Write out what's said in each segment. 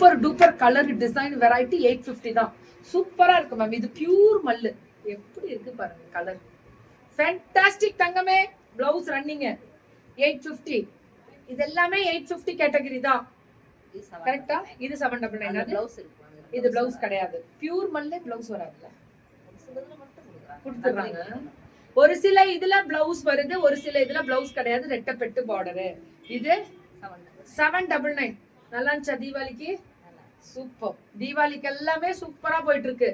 Super duper colour design variety eight fifty தான். சூப்பரா இருக்கு மேம் இது பியூர் மல்லு. எப்படி இருக்கு பாருங்க கலர் ஃபேண்டாஸ்டிக் தங்கமே. பிளவுஸ் ரன்னிங் எயிட் ஃபிஃப்டி இது எல்லாமே எயிட் ஃபிஃப்டி கேட்டகரி தான். கரெக்டா இது செவன் டபுள் நைன் பிளவுஸ் இது பிளவுஸ் கிடையாது. பியூர் மல்லே பிளவுஸ் வராதுல்ல. கொடுத்துடுறாங்க. ஒரு சில இதுல பிளவுஸ் வருது ஒரு சில இதுல பிளவுஸ் கிடையாது. ரெட்டப்பெட்டு பார்டரு இது செவன் டபுள் நைன் நல்லா இருந்துச்சா தீபாவளிக்கு? சூப்பர். தீபாவளிக்கு எல்லாமே சூப்பரா போயிட்டு இருக்கு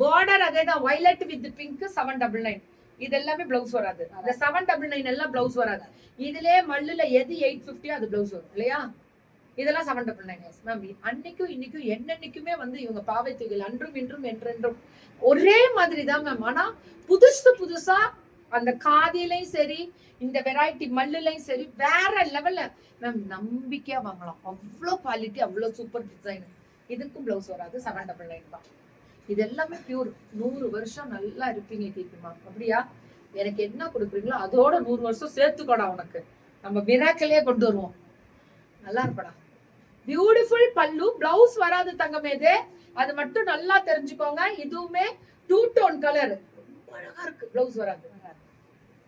பார்டர் அதே தான் violet with pink seven double nine இது எல்லாமே பிளவுஸ் வராது. அந்த செவன் டபுள் நைன் எல்லாம் பிளவுஸ் வராது. இதுலயே மல்லுல எது எயிட் ஃபிஃப்டியோ அது பிளவுஸ் வரும் இல்லையா? இதெல்லாம் செவன் டபுள் நைன் மேம் அன்னைக்கும் இன்னைக்கும் என்னன்னைக்குமே வந்து இவங்க பாவை அன்றும் இன்றும் என்றென்றும் ஒரே மாதிரி தான் மேம் ஆனா புதுசு புதுசா அந்த காதிலையும் சரி இந்த வெரைட்டி மல்லுலையும் சரி வேற லெவல்ல மேம் நம்பிக்கையா வாங்கலாம். அவ்வளோ குவாலிட்டி அவ்வளோ சூப்பர் டிசைன் இதுக்கும் பிளவுஸ் வராது செவன் டபுள் நைன் தான். இது எல்லாமே பியூர் நூறு வருஷம் நல்லா இருப்பீங்க கேக்குமா? அப்படியா? எனக்கு என்ன கொடுக்குறீங்களோ அதோட நூறு வருஷம் சேர்த்துக்கோடா உனக்கு. நம்ம மிராக்கலையே கொண்டு வருவோம். நல்லா இருப்படா. பியூட்டிஃபுல் பல்லு பிளவுஸ் வராது தங்கமேது அது மட்டும் நல்லா தெரிஞ்சுக்கோங்க. இதுவுமே டூ டோன் கலர் ரொம்ப அழகா இருக்கு. பிளவுஸ் வராது.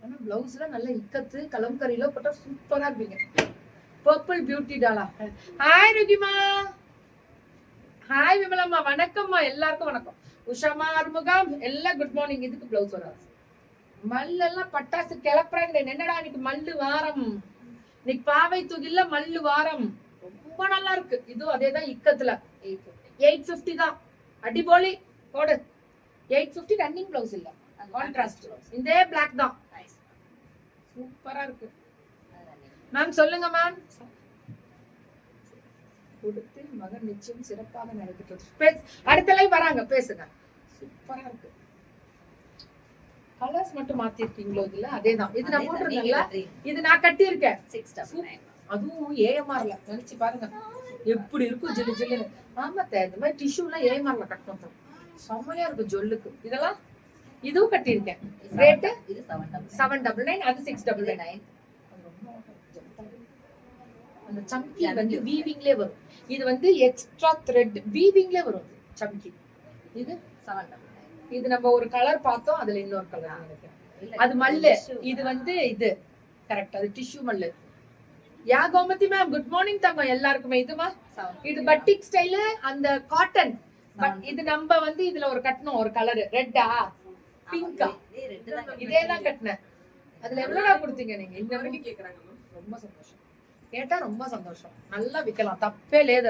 ஆனா பிளவுஸ்ல நல்லா இக்கத்து கலம்கரியில போட்டா சூப்பரா இருப்பீங்க. Purple beauty டாலா. Hi Rukima hi Vimalamma. வணக்கம்மா. எல்லாருக்கும் வணக்கம். உஷாமா அறுமுகம் எல்லாம் குட் மார்னிங் இதுக்கு பிளவுஸ் வராது. மல்லெல்லாம் பட்டாசு கிளப்புறாங்க என்னடா இன்னைக்கு மல்லு வாரம்? இன்னைக்கு பாவை தூகில்ல மல்லு வாரம். ரொம்ப நல்லா இருக்கு. இதுவும் அதே தான் இக்கத்துல. எயிட் ஃபிஃப்டி தான். அடிபோலி போடு. எயிட் ஃபிஃப்டி ரன்னிங் பிளவுஸ் இல்ல. கான்ட்ராஸ்ட் இதே பிளாக் தான். சூப்பரா இருக்கு. மேம் சொல்லுங்க மேம் கொடுத்து மகன் நிச்சயம் சிறப்பாக பே- அடுத்த லைவ் வராங்க பேசுங்க. சூப்பரா இருக்கு. கலர்ஸ் மட்டும் மாத்திருக்கீங்களோ இதுல? அதேதான். இது நான் போட்டிருந்தேன்ல. இது நான் கட்டி இருக்கேன் அதுவும் ஏஎம்ஆர்ல நினைச்சு பாருங்க. எப்படி இருக்கும் ஜில்லு ஜில்லுன்னு. ஆமா தே, இந்த மாதிரி டிஷ்யூ எல்லாம் ஏஎம்ஆர்ல கட்டணும் செம்மையா இருக்கும் ஜொல்லுக்கு. இதெல்லாம் இதுவும் கட்டியிருக்கேன். ரேட்டு செவன் டபுள் நைன் அது சிக்ஸ் டபுள் நைன் அந்த சம்கி வந்து வீவிங்லே வரும். இது வந்து எக்ஸ்ட்ரா த்ரெட் வீவிங்லே வரும். சம்கி இது இது நம்ம ஒரு கலர் பார்த்தோம் அதுல இன்னொரு கலர் நினைக்கிறேன் அது மல்லு. இது வந்து இது. கரெக்ட் அது டிஷ்யூ மல்லு. Yeah Gomathi ma'am good morning தங்கம் எல்லாருக்குமே. இதுமா இது பட்டிக் ஸ்டைலு அந்த காட்டன் இது நம்ம வந்து இதுல ஒரு கட்டணும் ஒரு கலர் ரெட்டா பிங்கா இதே தான் கட்டினேன். அதுல எவ்வளவுடா கொடுத்தீங்க நீங்க? இந்த ரொம்ப சந்தோஷம். கேட்டா ரொம்ப சந்தோஷம். நல்லா விக்கலாம். தப்பே லேது